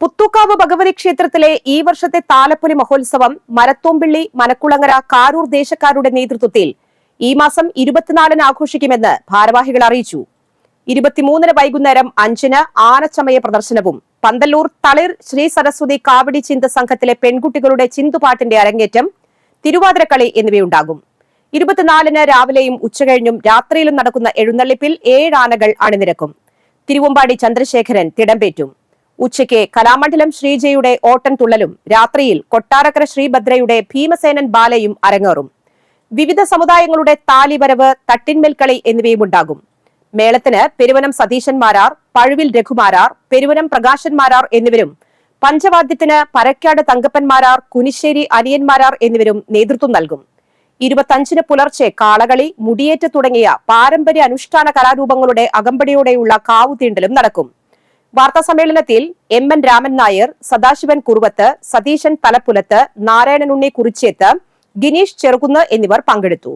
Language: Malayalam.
പുത്തൂക്കാവ് ഭഗവതി ക്ഷേത്രത്തിലെ ഈ വർഷത്തെ താലപ്പൊലി മഹോത്സവം മരത്തോമ്പിള്ളി മനക്കുളങ്ങര കാരൂർ ദേശക്കാരുടെ നേതൃത്വത്തിൽ ഈ മാസം ഇരുപത്തിനാലിന് ആഘോഷിക്കുമെന്ന് ഭാരവാഹികൾ അറിയിച്ചു. ഇരുപത്തിമൂന്നിന് വൈകുന്നേരം അഞ്ചിന് ആനച്ചമയ പ്രദർശനവും പന്തല്ലൂർ തളിർ ശ്രീ സരസ്വതി കാവടി ചിന്ത സംഘത്തിലെ പെൺകുട്ടികളുടെ ചിന്തുപാട്ടിന്റെ അരങ്ങേറ്റം തിരുവാതിരക്കളി എന്നിവയുണ്ടാകും. ഇരുപത്തിനാലിന് രാവിലെയും ഉച്ചകഴിഞ്ഞും രാത്രിയിലും നടക്കുന്ന എഴുന്നള്ളിപ്പിൽ ഏഴ് ആനകൾ അണിനിരക്കും. തിരുവമ്പാടി ചന്ദ്രശേഖരൻ തിടമ്പേറ്റും. ഉച്ചയ്ക്ക് കലാമണ്ഡലം ശ്രീജയുടെ ഓട്ടൻ തുള്ളലും രാത്രിയിൽ കൊട്ടാരക്കര ശ്രീഭദ്രയുടെ ഭീമസേനൻ ബാലയും അരങ്ങേറും. വിവിധ സമുദായങ്ങളുടെ താലിവരവ് തട്ടിന്മേൽക്കളി എന്നിവയും ഉണ്ടാകും മേളത്തിന് പെരുവനം സതീശന്മാരാർ പഴുവിൽ രഘുമാരാർ പെരുവനം പ്രകാശന്മാരാർ എന്നിവരും പഞ്ചവാദ്യത്തിന് പരക്കാട് തങ്കപ്പന്മാരാർ കുനിശ്ശേരി അനിയന്മാരാർ എന്നിവരും നേതൃത്വം നൽകും. ഇരുപത്തഞ്ചിന് പുലർച്ചെ കാളകളി മുടിയേറ്റ് തുടങ്ങിയ പാരമ്പര്യ അനുഷ്ഠാന കലാരൂപങ്ങളുടെ അകമ്പടിയോടെയുള്ള കാവുതീണ്ടലും നടക്കും. വാർത്താ സമ്മേളനത്തിൽ എം എൻ രാമൻ നായർ സദാശിവൻ കുറുവത്ത് സതീശൻ തലപ്പുലത്ത് നാരായണനുണ്ണി കുറിച്ചേത്ത് ഗിനീഷ് ചെറുകുന്ന് എന്നിവർ പങ്കെടുത്തു.